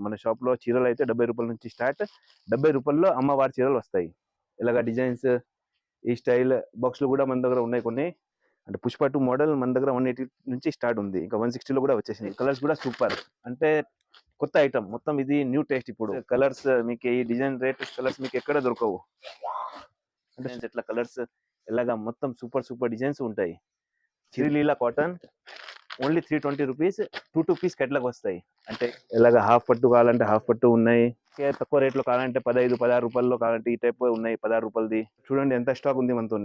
మన షాప్లో చీరలు అయితే డెబ్బై రూపాయల నుంచి స్టార్ట్. డెబ్బై రూపాయల్లో అమ్మవారి చీరలు వస్తాయి. ఇలాగ డిజైన్స్ ఈ స్టైల్ బాక్స్లు కూడా మన దగ్గర ఉన్నాయి కొన్ని. అంటే పుష్ప టూ మోడల్ మన దగ్గర వన్ ఎయిటీ నుంచి స్టార్ట్ ఉంది. ఇంకా వన్ సిక్స్టీలో కూడా వచ్చేసింది. కలర్స్ కూడా సూపర్. అంటే కొత్త ఐటమ్. మొత్తం ఇది న్యూ టేస్ట్ ఇప్పుడు. కలర్స్ మీకు ఈ డిజైన్ రేట్ కలర్స్ మీకు ఎక్కడ దొరకవు. అంటే ఎట్లా కలర్స్ ఇలాగా మొత్తం సూపర్ సూపర్ డిజైన్స్ ఉంటాయి. చిరిలీలా cotton. Only three twenty rupees two two piece కట్లకు వస్తాయి. అంటే ఇలాగ హాఫ్ పట్టు కావాలంటే హాఫ్ పట్టు ఉన్నాయి. తక్కువ రేట్లో కావాలంటే పదహైదు పదహారు రూపాయల్లో కావాలంటే ఈ టైప్ ఉన్నాయి పదహారు రూపాయలది. చూడండి ఎంత స్టాక్ ఉంది మనతో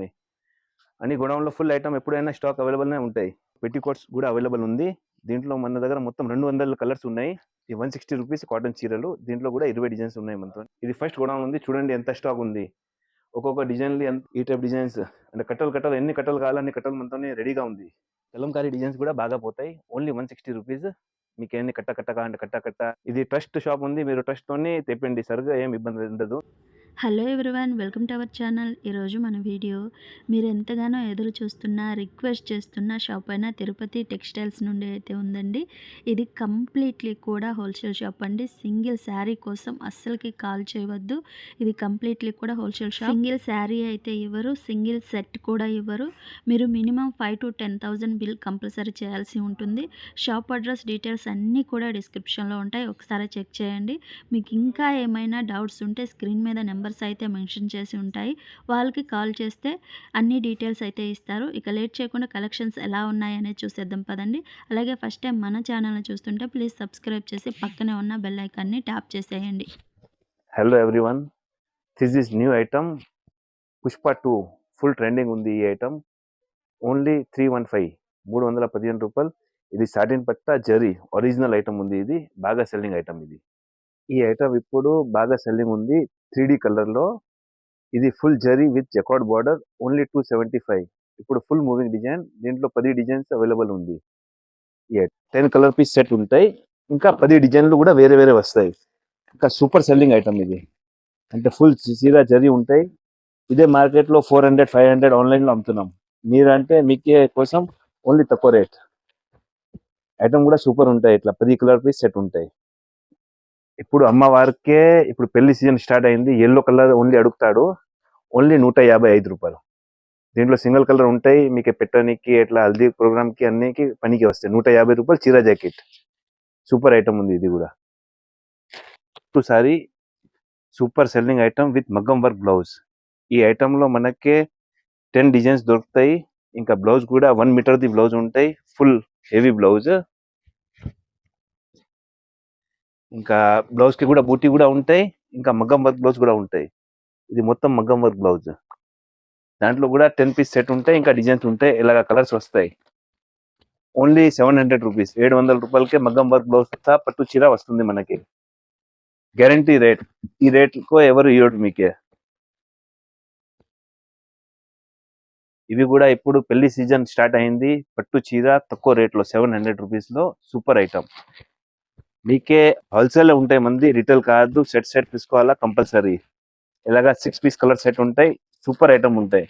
అన్ని గోడౌన్లో ఫుల్ ఐటమ్ ఎప్పుడైనా స్టాక్ అవైలబుల్నే ఉంటాయి. పెట్టికోట్స్ కూడా అవైలబుల్ ఉంది. దీంట్లో మన దగ్గర మొత్తం రెండు వందల కలర్స్ ఉన్నాయి. ఈ వన్ సిక్స్టీ రూపీస్ కాటన్ చీరలు దీంట్లో కూడా ఇరవై డిజైన్స్ ఉన్నాయి మనతో ఇది ఫస్ట్ గోడౌన్ ఉంది. చూడండి ఎంత స్టాక్ ఉంది. ఒక్కొక్క డిజైన్ ఈ టైప్ డిజైన్స్ అంటే కట్టలు కట్టలు ఎన్ని కట్టలు కావాలన్ని కట్టలు మనతోనే రెడీగా ఉంది. కలంకారీ డిజైన్స్ కూడా బాగా పోతాయి. Only one sixty rupees. మీకు ఎన్ని కట్ట కట్ట కావాలంటే కట్ట కట్ట. ఇది ట్రస్ట్ షాప్ ఉంది. మీరు ట్రస్ట్తోని తెప్పండి. సరిగా ఏం ఇబ్బంది ఉండదు. Hello everyone welcome to our channel. ఈరోజు మన వీడియో మీరు ఎంతగానో ఎదురు చూస్తున్న రిక్వెస్ట్ చేస్తున్న షాప్ అయినా తిరుపతి టెక్స్టైల్స్ నుండి అయితే ఉందండి. ఇది కంప్లీట్లీ కూడా హోల్సేల్ షాప్ అండి. సింగిల్ శారీ కోసం అస్సలకి కాల్ చేయవద్దు. ఇది కంప్లీట్లీ కూడా హోల్సేల్ షాప్. సింగిల్ శారీ అయితే ఇవ్వరు సింగిల్ సెట్ కూడా ఇవ్వరు. మీరు minimum five to ten thousand bill compulsory చేయాల్సి ఉంటుంది. షాప్ అడ్రస్ డీటెయిల్స్ అన్నీ కూడా డిస్క్రిప్షన్లో ఉంటాయి. ఒకసారి చెక్ చేయండి. మీకు ఇంకా ఏమైనా డౌట్స్ ఉంటే స్క్రీన్ మీద నెంబర్ నెంబర్స్ అయితే మెన్షన్ చేసి ఉంటాయి. వాళ్ళకి కాల్ చేస్తే అన్ని డీటెయిల్స్ అయితే ఇస్తారు. ఇక లేట్ చేయకుండా కలెక్షన్స్ ఎలా ఉన్నాయి చూసేద్దాం పదండి. అలాగే ఫస్ట్ టైం మన ఛానల్ని చూస్తుంటే ప్లీజ్ సబ్స్క్రైబ్ చేసి పక్కనే ఉన్న బెల్ ఐకాన్ని ట్యాప్ చేసేయండి. Hello everyone this is new item Pushpa two full trending ఉంది ఈ item only three one five మూడు వందల పదిహేను రూపాయలు. ఇది సాటిన్ పట్ట జరీ ఒరిజినల్ ఐటమ్ ఉంది ఇది. బాగా సెల్లింగ్ ఐటమ్ ఇది. ఈ ఐటమ్ ఇప్పుడు బాగా సెల్లింగ్ ఉంది. త్రీ డి కలర్లో ఇది full zari with jacquard border only two seventy five. ఇప్పుడు ఫుల్ మూవింగ్ డిజైన్ దీంట్లో పది డిజైన్స్ అవైలబుల్ ఉంది. టెన్ కలర్ పీస్ సెట్ ఉంటాయి. ఇంకా పది డిజైన్లు కూడా వేరే వేరే వస్తాయి. ఇంకా సూపర్ సెల్లింగ్ ఐటమ్ ఇది. అంటే ఫుల్ సీరా జరీ ఉంటాయి. ఇదే మార్కెట్లో ఫోర్ హండ్రెడ్ ఫైవ్ హండ్రెడ్ ఆన్లైన్లో అమ్ముతున్నాం. మీరంటే మీకే కోసం ఓన్లీ తక్కువ రేట్. ఐటమ్ కూడా సూపర్ ఉంటాయి. ఇట్లా పది కలర్ పీస్ సెట్ ఉంటాయి. ఇప్పుడు అమ్మవారికే ఇప్పుడు పెళ్ళి సీజన్ స్టార్ట్ అయింది. ఎల్లో కలర్ ఓన్లీ అడుగుతాడు. ఓన్లీ నూట యాభై ఐదు రూపాయలు. దీంట్లో సింగిల్ కలర్ ఉంటాయి. మీకు పెట్టడానికి ఇట్లా హల్దీ ప్రోగ్రామ్కి అన్నికి పనికి వస్తాయి. నూట యాభై రూపాయలు చీర జాకెట్. సూపర్ ఐటమ్ ఉంది ఇది కూడా. Sari super selling item with మగ్గం వర్క్ బ్లౌజ్ ఈ ఐటమ్లో మనకే టెన్ డిజైన్స్ దొరుకుతాయి. ఇంకా బ్లౌజ్ కూడా వన్ మీటర్ ది బ్లౌజ్ ఉంటాయి. ఫుల్ హెవీ బ్లౌజ్ ఇంకా బ్లౌజ్కి కూడా బూటీ కూడా ఉంటాయి ఇంకా మగ్గం వర్క్ బ్లౌజ్ కూడా ఉంటాయి. ఇది మొత్తం మగ్గం వర్క్ బ్లౌజ్. దాంట్లో కూడా టెన్ పీస్ సెట్ ఉంటాయి ఇంకా డిజైన్స్ ఉంటాయి ఇలాగ కలర్స్ వస్తాయి. ఓన్లీ సెవెన్ హండ్రెడ్ రూపీస్ ఏడు వందల రూపాయలకే మగ్గం వర్క్ బ్లౌజ్ పట్టు చీర వస్తుంది మనకి. గ్యారంటీ రేట్ ఈ రేట్కు ఎవరు ఇవ్వడు మీకే. ఇవి కూడా ఇప్పుడు పెళ్ళి సీజన్ స్టార్ట్ అయింది పట్టు చీర తక్కువ రేట్లో సెవెన్ హండ్రెడ్ రూపీస్లో సూపర్ ఐటమ్. మీకే హోల్సేల్ ఉంటాయి మంది. రిటైల్ కాదు. సెట్ సెట్ తీసుకోవాలా? కంపల్సరీ. ఇలాగా సిక్స్ పీస్ కలర్ సెట్ ఉంటాయి. సూపర్ ఐటమ్ ఉంటాయి.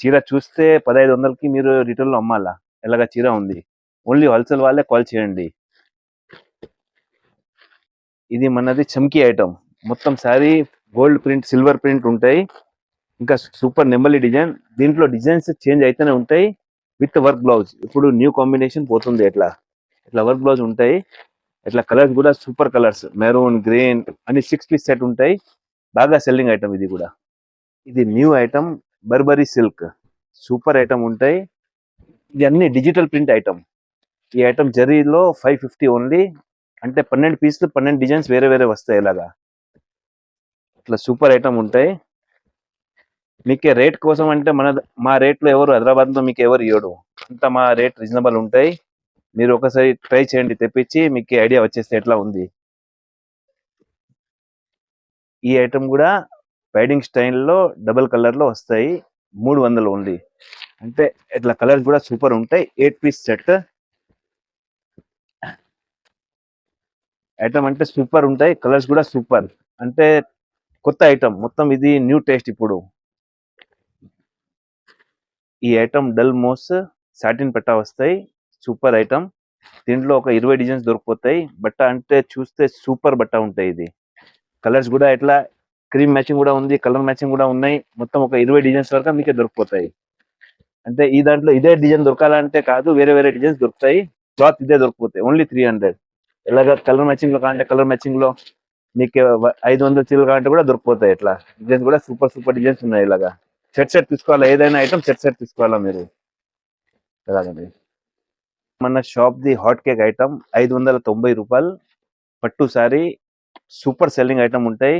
చీర చూస్తే పదహైదు వందలకి మీరు రిటైల్లో అమ్మాలా? ఇలాగ చీర ఉంది. ఓన్లీ హోల్సేల్ వాళ్ళే కాల్ చేయండి. ఇది మనది చమ్కీ ఐటమ్ మొత్తం sari gold print silver print ఉంటాయి. ఇంకా సూపర్ నెమ్మలి డిజైన్. దీంట్లో డిజైన్స్ చేంజ్ అయితేనే ఉంటాయి. With work blouse. ఇప్పుడు న్యూ కాంబినేషన్ పోతుంది ఎట్లా? ఇట్లా వర్క్ బ్లౌజ్ ఉంటాయి. ఇట్లా కలర్స్ కూడా సూపర్ కలర్స్. మెరూన్ గ్రీన్ అని సిక్స్ పీస్ సెట్ ఉంటాయి. బాగా సెల్లింగ్ ఐటమ్ ఇది కూడా. ఇది new item Burberry silk super item ఉంటాయి. ఇది అన్ని డిజిటల్ ప్రింట్ ఐటమ్ ఈ ఐటమ్ జరీలో ఫైవ్ ఫిఫ్టీ ఓన్లీ అంటే పన్నెండు పీసులు పన్నెండు డిజైన్స్ వేరే వేరే వస్తాయి ఇలాగా. ఇట్లా సూపర్ ఐటమ్ ఉంటాయి. మీకే రేట్ కోసం అంటే మన మా రేట్లో ఎవరు హైదరాబాద్లో మీకు ఎవరు ఇవ్వడు అంత మా రేట్ రీజనబుల్ ఉంటాయి. మీరు ఒకసారి ట్రై చేయండి తెప్పించి మీకు ఐడియా వచ్చేస్తే ఎట్లా ఉంది? ఈ ఐటమ్ కూడా వైడింగ్ స్టైల్లో డబుల్ కలర్లో వస్తాయి మూడు వందలు ఓన్లీ. అంటే ఇట్లా కలర్స్ కూడా సూపర్ ఉంటాయి ఎయిట్ పీస్ సెట్. ఐటమ్ అంటే సూపర్ ఉంటాయి కలర్స్ కూడా సూపర్. అంటే కొత్త ఐటమ్ మొత్తం ఇది న్యూ టేస్ట్ ఇప్పుడు. ఈ ఐటమ్ డల్ మోస్ సాటిన్ పెట్టా వస్తాయి. Super item. దీంట్లో ఒక ఇరవై డిజైన్స్ దొరికిపోతాయి. బట్ట అంటే చూస్తే సూపర్ బట్ట ఉంటాయి ఇది. కలర్స్ కూడా ఇట్లా క్రీమ్ మ్యాచింగ్ కూడా ఉంది కలర్ మ్యాచింగ్ కూడా ఉన్నాయి. మొత్తం ఒక ఇరవై డిజైన్స్ వరకు మీకే దొరికిపోతాయి. అంటే ఈ దాంట్లో ఇదే డిజైన్ దొరకాలంటే కాదు వేరే వేరే డిజైన్స్ దొరుకుతాయి. క్లాత్ ఇదే దొరికిపోతాయి ఓన్లీ త్రీ హండ్రెడ్. ఎలాగ కలర్ మ్యాచింగ్లో కావాలంటే కలర్ మ్యాచింగ్లో మీకు ఐదు వందల చీరలు కావాలంటే కూడా దొరికిపోతాయి ఇట్లా. డిజైన్స్ కూడా సూపర్ సూపర్ డిజైన్స్ ఉన్నాయి ఇలాగా. సెట్ సెట్ తీసుకోవాలా? ఏదైనా ఐటమ్ సెట్ సెట్ తీసుకోవాలా మీరు? ఇలాగండి మన shop the hot cake item ఐదు వందల తొంభై రూపాయలు. పట్టు సారీ సూపర్ సెల్లింగ్ ఐటమ్ ఉంటాయి.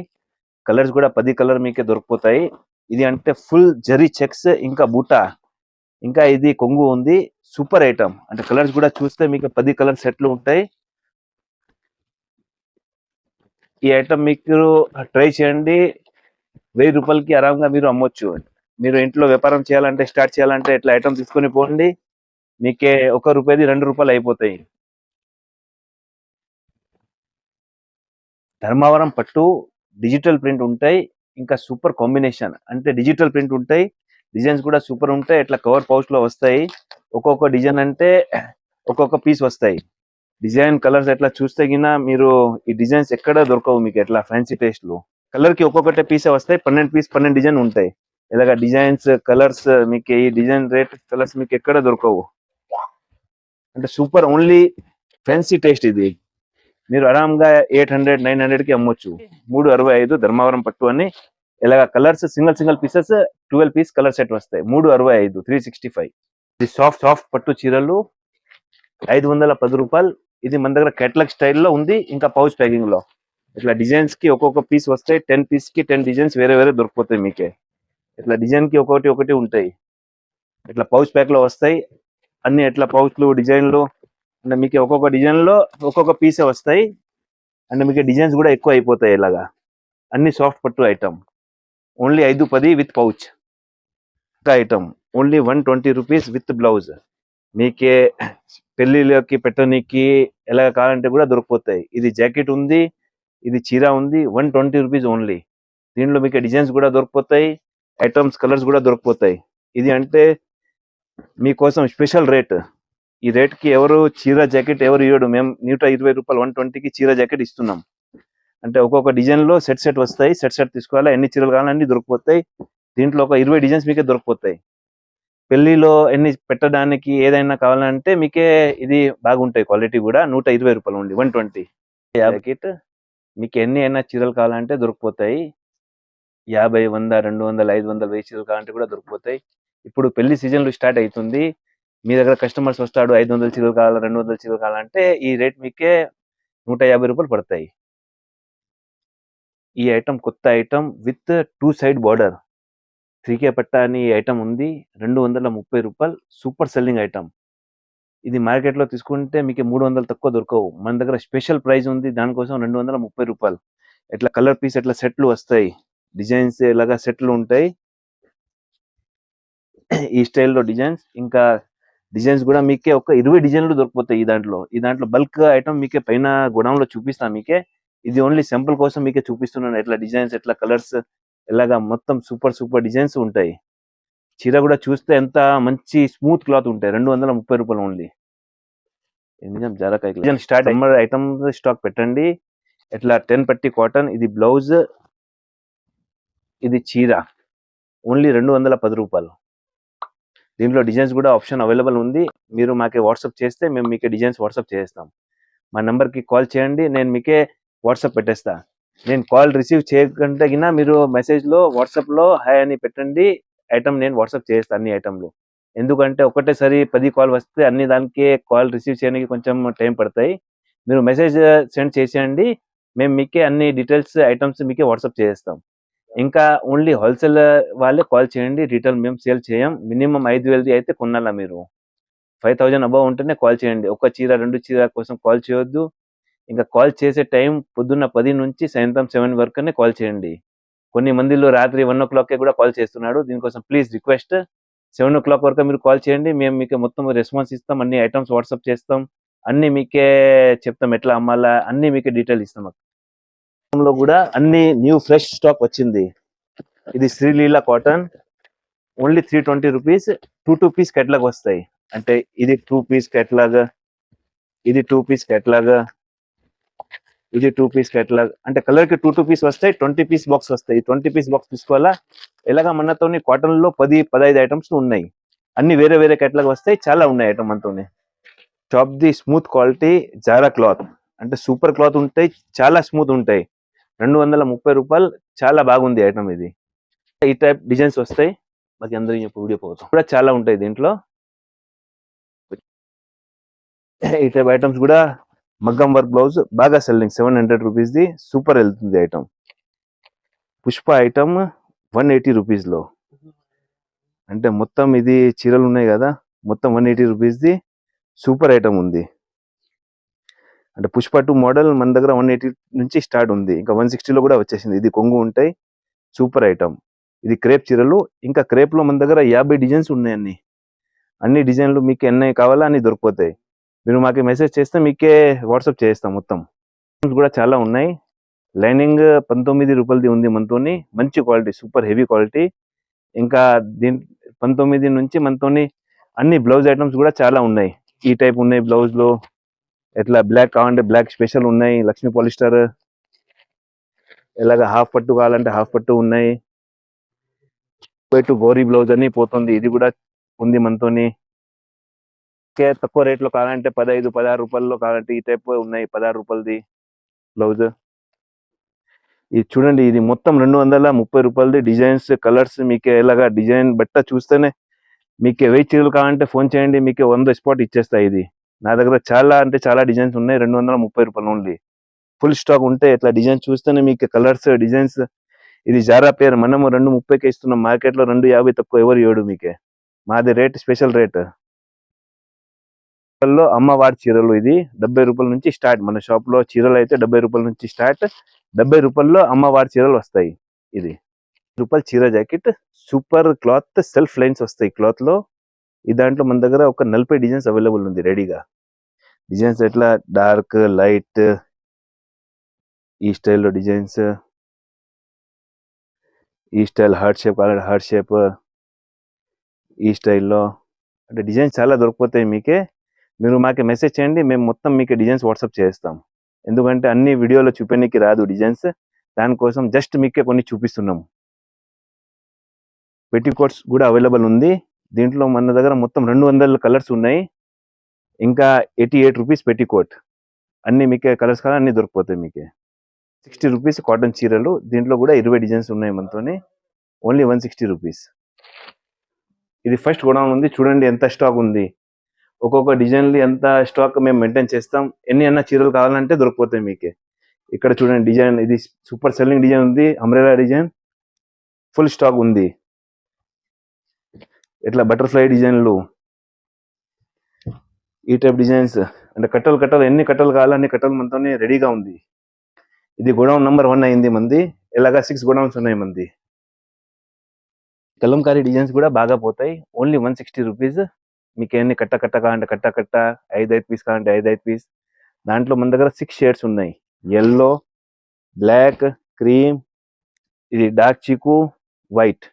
కలర్స్ కూడా పది కలర్ మీకే దొరికిపోతాయి. ఇది అంటే ఫుల్ జరీ చెక్స్ ఇంకా బూటా. ఇంకా ఇది కొంగు ఉంది. సూపర్ ఐటమ్ అంటే కలర్స్ కూడా చూస్తే మీకు పది కలర్ సెట్లు ఉంటాయి. ఈ ఐటమ్ మీకు ట్రై చేయండి. వెయ్యి రూపాయలకి ఆరాంగా మీరు అమ్మొచ్చు. మీరు ఇంట్లో వ్యాపారం చేయాలంటే స్టార్ట్ చేయాలంటే ఇట్లా ఐటమ్ తీసుకొని పోండి. మీకే ఒక రూపాయది రెండు రూపాయలు అయిపోతాయి. ధర్మవరం పట్టు డిజిటల్ ప్రింట్ ఉంటాయి ఇంకా సూపర్ కాంబినేషన్. అంటే డిజిటల్ ప్రింట్ ఉంటాయి డిజైన్స్ కూడా సూపర్ ఉంటాయి ఇట్లా కవర్ పౌచ్లో వస్తాయి. ఒక్కొక్క డిజైన్ అంటే ఒక్కొక్క పీస్ వస్తాయి. డిజైన్ కలర్స్ ఎట్లా చూస్తే మీరు ఈ డిజైన్స్ ఎక్కడ దొరకవు మీకు ఎట్లా ఫ్యాన్సీ టేస్ట్లో. కలర్కి కలర్ ఒక్కొక్కటే పీసే వస్తాయి పన్నెండు పీస్ పన్నెండు డిజైన్ ఉంటాయి. ఇలాగ డిజైన్స్ కలర్స్ మీకు ఈ డిజైన్ రేట్ కలర్స్ మీకు ఎక్కడ దొరకవు. అంటే సూపర్ ఓన్లీ ఫ్యాన్సీ టేస్ట్ ఇది. మీరు ఆరాంగా ఎయిట్ హండ్రెడ్ నైన్ హండ్రెడ్కి అమ్మొచ్చు మూడు అరవై ఐదు ధర్మవరం పట్టు అని. ఇలాగ colours single single pieces twelve piece colour set వస్తాయి. మూడు అరవై ఐదు త్రీ సిక్స్టీ ఫైవ్. ఇది సాఫ్ట్ సాఫ్ట్ పట్టు చీరలు. ఐదు వందల పది రూపాయలు. ఇది మన దగ్గర కేటలాగ్ స్టైల్లో ఉంది. ఇంకా పౌచ్ ప్యాకింగ్లో ఇట్లా డిజైన్స్కి ఒక్కొక్క పీస్ వస్తాయి. టెన్ పీస్కి టెన్ డిజైన్స్ వేరే వేరే దొరికిపోతాయి మీకే. ఇట్లా డిజైన్కి ఒకటి ఒకటి ఉంటాయి. ఇట్లా పౌచ్ ప్యాక్లో వస్తాయి. అన్ని ఎట్లా పౌచ్లు డిజైన్లు అంటే మీకు ఒక్కొక్క డిజైన్లో ఒక్కొక్క పీసే వస్తాయి. అండ్ మీకు డిజైన్స్ కూడా ఎక్కువ అయిపోతాయి ఇలాగా. అన్ని సాఫ్ట్ పట్టు ఐటమ్ ఓన్లీ ఐదు పది with pouch. Item only one twenty rupees with blouse. మీకే పెళ్ళిలోకి పెట్టనీకి ఎలా కావాలంటే కూడా దొరికిపోతాయి. ఇది జాకెట్ ఉంది ఇది చీర ఉంది వన్ ట్వంటీ రూపీస్ ఓన్లీ. దీనిలో మీకు డిజైన్స్ కూడా దొరికిపోతాయి ఐటమ్స్ కలర్స్ కూడా దొరికిపోతాయి. ఇది అంటే మీకోసం స్పెషల్ రేట్. ఈ రేట్కి ఎవరు చీర జాకెట్ ఎవరు ఇవ్వడు మేము నూట ఇరవై రూపాయలు వన్ ట్వంటీకి చీర జాకెట్ ఇస్తున్నాం. అంటే ఒక్కొక్క డిజైన్లో సెట్ సెట్ వస్తాయి. సెట్ సెట్ తీసుకోవాలి. ఎన్ని చీరలు కావాలని దొరికిపోతాయి. దీంట్లో ఒక ఇరవై డిజైన్స్ మీకే దొరికిపోతాయి. పెళ్ళిలో ఎన్ని పెట్టడానికి ఏదైనా కావాలంటే మీకే ఇది బాగుంటాయి. క్వాలిటీ కూడా నూట ఇరవై రూపాయలు ఉంది వన్ ట్వంటీ. జాకెట్ మీకు ఎన్ని అయినా చీరలు కావాలంటే దొరికిపోతాయి. యాభై వంద రెండు వందల ఐదు వందల వెయ్యి చీరలు కావాలంటే కూడా దొరికిపోతాయి. ఇప్పుడు పెళ్ళి సీజన్లు స్టార్ట్ అవుతుంది మీ దగ్గర కస్టమర్స్ వస్తాడు ఐదు వందల చీరలు కావాలి రెండు వందల చీరలు కావాలంటే ఈ రేట్ మీకే నూట యాభై రూపాయలు పడతాయి. ఈ ఐటమ్ కొత్త item with two side border. త్రీకే పట్ట అని ఈ ఐటమ్ ఉంది. రెండు వందల ముప్పై రూపాయలు సూపర్ సెల్లింగ్ ఐటమ్ ఇది మార్కెట్లో తీసుకుంటే మీకు మూడు వందలు తక్కువ దొరకవు. మన దగ్గర స్పెషల్ ప్రైస్ ఉంది. దానికోసం రెండు వందల ముప్పై రూపాయలు. ఇట్లా కలర్ పీస్ ఇట్లా సెట్లు వస్తాయి. డిజైన్స్ ఇలాగా సెట్లు ఉంటాయి. ఈ స్టైల్లో డిజైన్స్. ఇంకా డిజైన్స్ కూడా మీకే ఒక ఇరవై డిజైన్లు దొరికిపోతాయి ఈ దాంట్లో. ఈ దాంట్లో బల్క్ ఐటమ్ మీకే పైన గోడౌన్లో చూపిస్తాను మీకే. ఇది ఓన్లీ సింపుల్ కోసం మీకే చూపిస్తున్నాను. ఎట్లా డిజైన్స్ ఎట్లా కలర్స్ ఇలాగా మొత్తం సూపర్ సూపర్ డిజైన్స్ ఉంటాయి. చీర కూడా చూస్తే ఎంత మంచి స్మూత్ క్లాత్ ఉంటాయి. రెండు వందల ముప్పై రూపాయలు ఓన్లీ నిజం? జరకాయ స్టార్ట్ సమ్మర్ ఐటమ్ స్టాక్ పెట్టండి. ఇట్లా టెన్ పట్టి కాటన్ ఇది బ్లౌజ్ ఇది చీర. ఓన్లీ రెండు వందల పది రూపాయలు. దీంట్లో డిజైన్స్ కూడా ఆప్షన్ అవైలబుల్ ఉంది. మీరు మాకే వాట్సాప్ చేస్తే మేము మీకే డిజైన్స్ వాట్సాప్ చేస్తాం. మా నెంబర్కి కాల్ చేయండి. నేను మీకే వాట్సాప్ పెట్టేస్తా. నేను కాల్ రిసీవ్ చేయకుండా మీరు మెసేజ్లో వాట్సాప్లో హాయ్ అని పెట్టండి. ఐటమ్ నేను వాట్సాప్ చేస్తాను అన్ని ఐటమ్లు. ఎందుకంటే ఒకటేసారి పది కాల్ వస్తే అన్ని దానికి కాల్ రిసీవ్ చేయడానికి కొంచెం టైం పడతాయి. మీరు మెసేజ్ సెండ్ చేసేయండి. మేము మీకే అన్ని డీటెయిల్స్ ఐటమ్స్ మీకే వాట్సాప్ చేస్తాం. ఇంకా ఓన్లీ హోల్సేల్ వాళ్ళే కాల్ చేయండి రిటైల్ మేము సేల్ చేయం. మినిమం ఐదు వేలది అయితే కొనాలా మీరు? ఫైవ్ థౌజండ్ అబౌవ్ ఉంటేనే కాల్ చేయండి. ఒక చీర రెండు చీర కోసం కాల్ చేయొద్దు. ఇంకా కాల్ చేసే టైం పొద్దున్న పది నుంచి సాయంత్రం సెవెన్ వరకునే కాల్ చేయండి. కొన్ని మందిలో రాత్రి వన్ ఓ క్లాక్కే కూడా కాల్ చేస్తున్నాడు. దీనికోసం please request seven o'clock వరకు మీరు కాల్ చేయండి. మేము మీకు మొత్తం రెస్పాన్స్ ఇస్తాం. అన్ని ఐటమ్స్ వాట్సాప్ చేస్తాం. అన్ని మీకే చెప్తాం ఎట్లా అమ్మాలా అన్నీ మీకే డీటెయిల్ ఇస్తాం. లో కూడా అన్ని న్యూ ఫ్రెష్ స్టాక్ వచ్చింది. ఇది Sreeleela cotton only three twenty rupees two two piece catalogue వస్తాయి. అంటే ఇది టూ పీస్ కెట్లాగ్ ఇది టూ పీస్ కెట్లాగ్ ఇది టూ పీస్ కేటలాగ్ అంటే కలర్కి టూ టూ పీస్ వస్తాయి ట్వంటీ పీస్ బాక్స్ వస్తాయి. ట్వంటీ పీస్ బాక్స్ తీసుకోవాలా? ఇలాగా మనతోని కాటన్లో పది పదహైదు ఐటమ్స్ ఉన్నాయి. అన్ని వేరే వేరే కెట్లాగ్ వస్తాయి. చాలా ఉన్నాయి ఐటమ్ మనతోని. Top the smooth quality Zara cloth అంటే సూపర్ క్లాత్ ఉంటాయి చాలా స్మూత్ ఉంటాయి. రెండు వందల ముప్పై రూపాయలు చాలా బాగుంది ఐటమ్ ఇది. ఈ టైప్ డిజైన్స్ వస్తాయి. మాకు అందరూ చెప్పి వీడియో పోతాం. కూడా చాలా ఉంటాయి దీంట్లో. ఈ టైప్ ఐటమ్స్ కూడా మగ్గం వర్క్ బ్లౌజ్ బాగా సెల్లింగ్ సెవెన్ హండ్రెడ్ రూపీస్ది సూపర్ వెళ్తుంది item. Pushpa item one eighty రూపీస్లో అంటే మొత్తం ఇది చీరలు ఉన్నాయి కదా మొత్తం వన్ ఎయిటీ రూపీస్ది సూపర్ ఐటమ్ ఉంది. అంటే పుష్ప టూ మోడల్ మన దగ్గర వన్ ఎయిటీ నుంచి స్టార్ట్ ఉంది. ఇంకా వన్ సిక్స్టీలో కూడా వచ్చేసింది. ఇది కొంగు ఉంటాయి. Super item. ఇది క్రేప్ చీరలు. ఇంకా క్రేప్లో మన దగ్గర యాభై డిజైన్స్ ఉన్నాయన్ని అన్ని. డిజైన్లు మీకు ఎన్ని కావాలా అన్ని దొరికిపోతాయి. మీరు మాకు మెసేజ్ చేస్తే మీకే వాట్సాప్ చేస్తాం మొత్తం. కూడా చాలా ఉన్నాయి. లైనింగ్ పంతొమ్మిది రూపాయలది ఉంది మనతోని. మంచి క్వాలిటీ సూపర్ హెవీ క్వాలిటీ. ఇంకా దీని పంతొమ్మిది నుంచి మనతోని అన్ని బ్లౌజ్ ఐటమ్స్ కూడా చాలా ఉన్నాయి. ఈ టైప్ ఉన్నాయి బ్లౌజ్లో. ఎట్లా బ్లాక్ కావాలంటే బ్లాక్ స్పెషల్ ఉన్నాయి. లక్ష్మీ పాలిస్టర్ ఇలాగ హాఫ్ పట్టు కావాలంటే హాఫ్ పట్టు ఉన్నాయి. పెట్టు గోరీ బ్లౌజ్ అని పోతుంది. ఇది కూడా ఉంది మనతోని. ఇంకే తక్కువ రేట్లో కావాలంటే పదహైదు పదహారు రూపాయల్లో కావాలంటే ఈ టైప్ ఉన్నాయి పదహారు రూపాయలది బ్లౌజ్ ఇది చూడండి ఇది మొత్తం రెండు వందల ముప్పై రూపాయలది డిజైన్స్ కలర్స్ మీకు ఇలాగా డిజైన్ బట్ట చూస్తేనే మీకు వెయ్యి చీరలు కావాలంటే ఫోన్ చేయండి మీకు వంద స్పాట్ ఇచ్చేస్తాయి ఇది. నా దగ్గర చాలా అంటే చాలా డిజైన్స్ ఉన్నాయి. రెండు వందల ముప్పై రూపాయలు ఓన్లీ ఫుల్ స్టాక్ ఉంటే ఇట్లా డిజైన్ చూస్తేనే మీకు కలర్స్ డిజైన్స్ ఇది జారా పేరు. మనము రెండు ముప్పైకి ఇస్తున్నాం. మార్కెట్లో రెండు యాభై తక్కువ ఎవరు ఏడు మీకే? మాది రేట్ స్పెషల్ రేట్లో అమ్మవారి చీరలు ఇది. డెబ్బై రూపాయల నుంచి స్టార్ట్ మన షాప్లో చీరలు అయితే డెబ్బై రూపాయల నుంచి స్టార్ట్ డెబ్బై రూపాయల్లో అమ్మవారి చీరలు వస్తాయి. ఇది రూపాయల చీర jacket super cloth self lines వస్తాయి. క్లాత్లో ఈ దాంట్లో మన దగ్గర ఒక నలభై డిజైన్స్ అవైలబుల్ ఉంది రెడీగా. డిజైన్స్ ఎట్లా? డార్క్ లైట్ ఈ స్టైల్లో డిజైన్స్. ఈ స్టైల్ హార్ట్ షేప్ కావాలంటే హార్ట్ షేప్. ఈ స్టైల్లో అంటే డిజైన్స్ చాలా దొరికిపోతాయి మీకే. మీరు మాకు మెసేజ్ చేయండి మేము మొత్తం మీకు డిజైన్స్ వాట్సాప్ చేస్తాం. ఎందుకంటే అన్ని వీడియోలో చూపించడానికి రాదు డిజైన్స్. దానికోసం జస్ట్ మీకే కొన్ని చూపిస్తున్నాము. కోట్స్ కూడా అవైలబుల్ ఉంది. దీంట్లో మన దగ్గర మొత్తం రెండు వందల కలర్స్ ఉన్నాయి. ఇంకా ఎయిటీ ఎయిట్ రూపీస్ పెట్టికోట్ అన్ని మీకే కలర్స్ కానీ అన్ని దొరికిపోతాయి మీకే. సిక్స్టీ రూపీస్ కాటన్ చీరలు దీంట్లో కూడా ఇరవై డిజైన్స్ ఉన్నాయి మనతోని. Only one sixty rupees. ఇది ఫస్ట్ గోడౌన్ ఉంది చూడండి ఎంత స్టాక్ ఉంది. ఒక్కొక్క డిజైన్లు ఎంత స్టాక్ మేము మెయింటైన్ చేస్తాం ఎన్ని అన్న చీరలు కావాలంటే దొరికిపోతాయి మీకే. ఇక్కడ చూడండి డిజైన్ ఇది సూపర్ సెల్లింగ్ డిజైన్ ఉంది అమ్రేలా డిజైన్. ఫుల్ స్టాక్ ఉంది. ఇట్లా బటర్ఫ్లై డిజైన్లు? ఈ టైప్ డిజైన్స్. అంటే కట్టలు కట్టలు ఎన్ని కట్టలు కావాలన్ని కట్టలు మనతోనే రెడీగా ఉంది. ఇది గోడౌన్ నెంబర్ వన్ అయింది మంది. ఇలాగా సిక్స్ గోడౌన్స్ ఉన్నాయి మంది. కలంకారీ డిజైన్స్ కూడా బాగా పోతాయి. Only one sixty rupees. మీకు ఎన్ని కట్ట కట్ట కావాలంటే కట్ట కట్ట ఐదు ఐదు పీస్ కావాలంటే ఐదు ఐదు పీస్. దాంట్లో మన దగ్గర సిక్స్ షేడ్స్ ఉన్నాయి. ఎల్లో బ్లాక్ క్రీమ్ ఇది డార్క్ చీకు white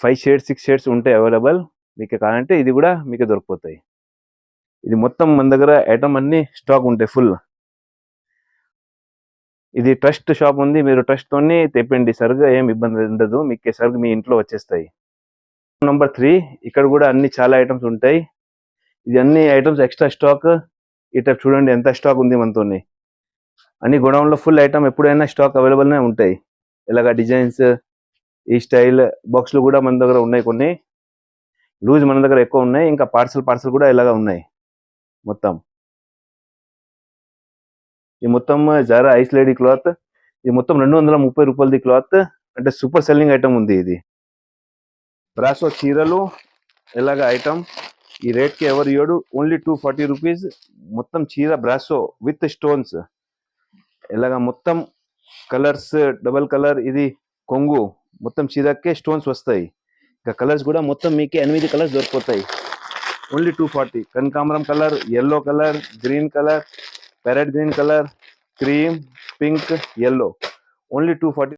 five shades six shades ఉంటాయి అవైలబుల్ మీకు కావాలంటే ఇది కూడా మీకు దొరికిపోతాయి. ఇది మొత్తం మన దగ్గర ఐటమ్ అన్ని స్టాక్ ఉంటాయి ఫుల్ ఇది ట్రస్ట్ షాప్ ఉంది. మీరు ట్రస్ట్తోనే తెప్పండి. సరిగ్గా ఏం ఇబ్బంది ఉండదు. మీకు సరిగ్గా మీ ఇంట్లో వచ్చేస్తాయి. నెంబర్ త్రీ ఇక్కడ కూడా అన్ని చాలా ఐటమ్స్ ఉంటాయి. ఇది అన్ని ఐటమ్స్ ఎక్స్ట్రా స్టాక్ ఈ టైప్ చూడండి ఎంత స్టాక్ ఉంది మనతోని. అన్ని గోడౌన్లో ఫుల్ ఐటమ్ ఎప్పుడైనా స్టాక్ అవైలబుల్నే ఉంటాయి. ఇలాగ డిజైన్స్ ఈ స్టైల్ బాక్స్లు కూడా మన దగ్గర ఉన్నాయి కొన్ని. లూజ్ మన దగ్గర ఎక్కువ ఉన్నాయి. ఇంకా పార్సల్ పార్సల్ కూడా ఇలాగా ఉన్నాయి. మొత్తం. ఈ మొత్తం జారా ఐస్ లేడీ క్లాత్. ఇది మొత్తం రెండు వందల ముప్పై రూపాయలది క్లాత్. అంటే సూపర్ సెల్లింగ్ ఐటమ్ ఉంది ఇది. బ్రాసో చీరలు ఇలాగ ఐటమ్. ఈ రేట్కి ఎవరు ఇవ్వడు ఓన్లీ టూ ఫార్టీ రూపీస్. మొత్తం చీర బ్రాసో విత్ స్టోన్స్. ఇలాగ మొత్తం కలర్స్ డబల్ కలర్. ఇది కొంగు. మొత్తం చీరకే స్టోన్స్ వస్తాయి. ఇంకా కలర్స్ కూడా మొత్తం మీకు ఎనిమిది కలర్స్ దొరికిపోతాయి. ఓన్లీ టూ ఫార్టీ కనకాంబరం colour yellow colour green colour parrot green colour cream pink yellow only two forty